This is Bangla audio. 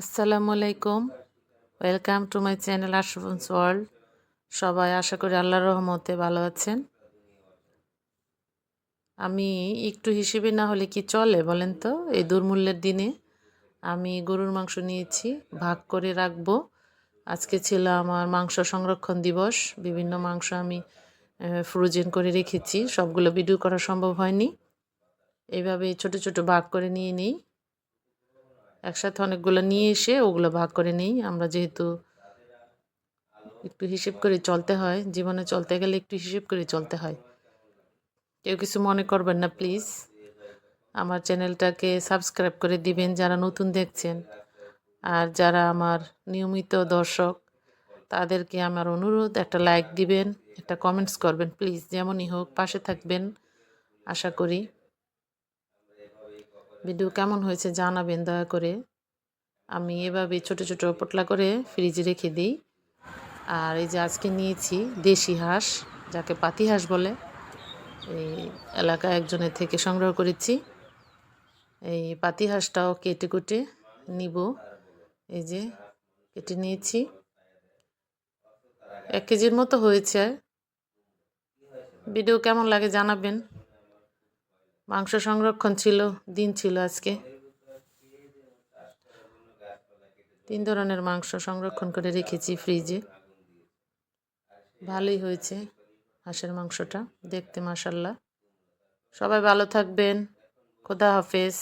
আসসালামু আলাইকুম। Welcome to my channel Ashrafuns World সবাই আশা করি আল্লাহর রহমতে ভালো আছেন। আমি একটু হিসেবে না হলে কি চলে বলেন তো? এই দুর্মূল্যের দিনে আমি গরুর মাংস নিয়েছি, ভাগ করে রাখব। আজকে ছিল আমার মাংস সংরক্ষণ দিবস। বিভিন্ন মাংস আমি ফ্রোজেন করে রেখেছি। সবগুলো ভিডিও করা সম্ভব হয়নি। এইভাবে ছোট ছোট ভাগ করে নিয়ে নিই। একসাথে অনেকগুলো নিয়ে এসে ওগুলো ভাগ করে নিই। আমরা যেহেতু একটু হিসেব করে চলতে হয়, জীবনে চলতে গেলে একটু হিসেব করে চলতে হয়। কেউ কিছু মনে করবেন না, প্লিজ। আমার চ্যানেলটাকে সাবস্ক্রাইব করে দিবেন যারা নতুন দেখছেন। আর যারা আমার নিয়মিত দর্শক, তাদেরকে আমার অনুরোধ, একটা লাইক দিবেন, একটা কমেন্টস করবেন, প্লিজ। যেমনই হোক, পাশে থাকবেন। আশা করি ভিডিও কেমন হয়েছে জানাবেন দয়া করে। আমি এভাবে ছোট ছোট পটলা করে ফ্রিজে রেখে দিই। আর এই যে আজকে নিয়েছি দেশি হাঁস, যাকে পাতি হাঁস বলে, এই এলাকা একজনের থেকে সংগ্রহ করেছি। এই পাতি হাঁসটাও কেটে কুটে নিব। এই যে কেটে নিয়েছি। এক কেজির মতো হয়েছে। ভিডিও কেমন লাগে জানাবেন। মাংস সংরক্ষণ ছিল, দিন ছিল আজকে। তিন ধরনের মাংস সংরক্ষণ করে রেখেছি ফ্রিজে। ভালোই হয়েছে হাঁসের মাংসটা, দেখতে মাসাল্লাহ সবাই ভালো থাকবেন, খোদা হাফেজ।